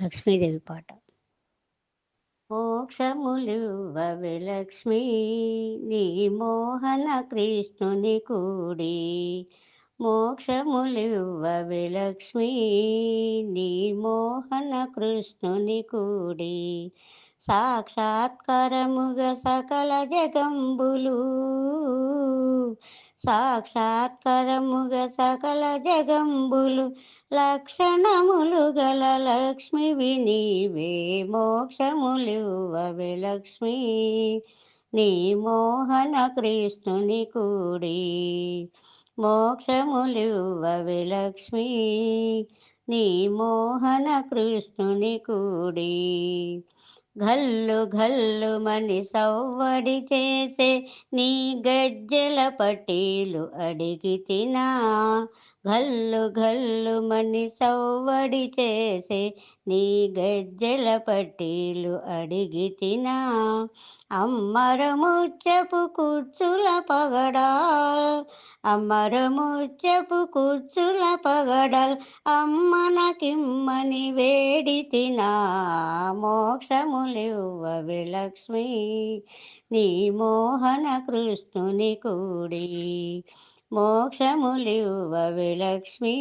లక్ష్మీదేవి పాట. మోక్షములివ్వవే లక్ష్మీ నీ మోహన కృష్ణుని కూడి. మోక్షములివ్వవే లక్ష్మీ నీ మోహన కృష్ణుని కూడి. సాక్షాత్కరముగ సకల జగంబులు సాక్షాత్కరముగ సకల జగంబులు లక్షణములు గల లక్ష్మివి నీవే మోక్షములివ్వవే లక్ష్మి. నీ మోహన కృష్ణుని కూడి మోక్షములివ్వవే లక్ష్మి. నీ మోహన కృష్ణుని కూడి గల్లు గల్లు మని సవ్వడి చేసే నీ గజ్జల పటీలు అడిగి తినా. గల్లు గల్లు మని సవ్వడి చేసే నీ గజ్జల పట్టీలు అడిగి తినా. అమ్మరముచ్చపు కూర్చుల పగడా అమ్మరముచ్చపు కూర్చుల పగడల్ అమ్మనకిమ్మని వేడి తినా. మోక్షములివ్వవి లక్ష్మి నీ మోహన కృష్ణుని కూడి. మోక్షములివ్వవి విలక్ష్మి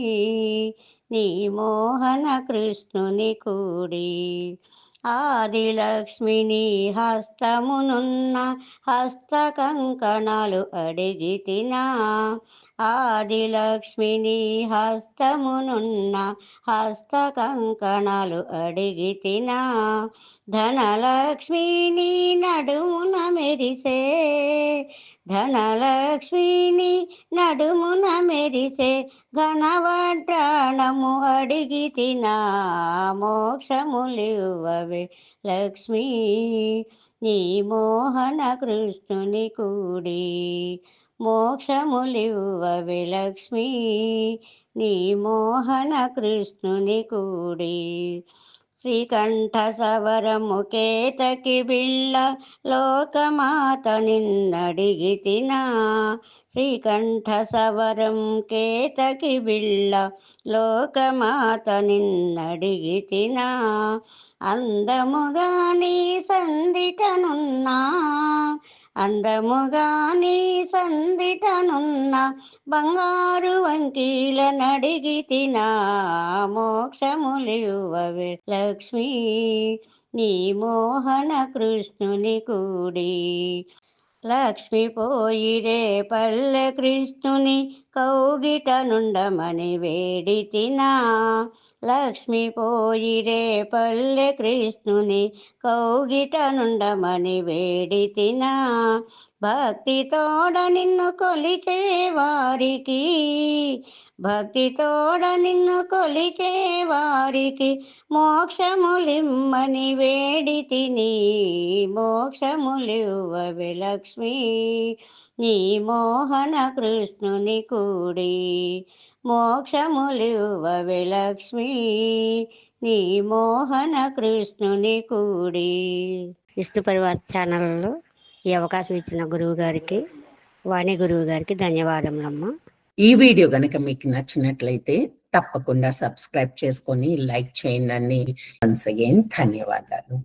నీ మోహన కృష్ణుని కూడి ఆదిలక్ష్మిని హస్తమునున్న హస్త కంకణాలు అడిగి తినా. ఆదిలక్ష్మిని హస్తమునున్న హస్త కంకణాలు అడిగి తినా. ధనలక్ష్మిని నడుమున మెరిసే ధనలక్ష్మిని నడుమున మెరిసే ఘనవడ్రాణము అడిగి తినా మోక్షములివ్వవే. లక్ష్మీ నీ మోహన కృష్ణుని కూడి మోక్షములివ్వవే. లక్ష్మీ నీ మోహన కృష్ణుని కూడి శ్రీకంఠ సవరముకేతకి బిళ్ళ లోకమాత నిన్నడిగి తినా శ్రీకంఠ సవరం కేతకి బిళ్ళ లోకమాత నిన్నడిగి తినా అందముగా నీ సందిటనున్నా అందముగా నీ సందిటనున్న బంగారు వంకీల నడిగి తినా మోక్షములివ్వవే లక్ష్మీ. నీ మోహన కృష్ణుని కూడి. లక్ష్మి పోయిరే పల్లె కృష్ణుని కౌగిట నుండమని వేడి తినా. లక్ష్మి పోయిరే పల్లె కృష్ణుని కౌగిట నుండమని వేడి తినా. భక్తి తోడ నిన్ను కొలిచే వారికి భక్తి తోడ నిన్ను కొలిచే వారికి మోక్షములిమ్మని వేడి తిని. మోక్షములివ్వవి లక్ష్మి నీ మోహన కృష్ణుని కూడి మోక్షములివ్వవే విలక్ష్మి నీ మోహన కృష్ణుని కూడి. విష్ణు పరివార్ ఛానల్లో ఈ అవకాశం ఇచ్చిన గురువు గారికి వాణి గురువు గారికి ధన్యవాదములమ్మా. ఈ వీడియో గనక మీకు నచ్చినట్లయితే తప్పకుండా సబ్స్క్రైబ్ చేసుకొని లైక్ చేయండి వన్స్ అగైన్ ధన్యవాదాలు.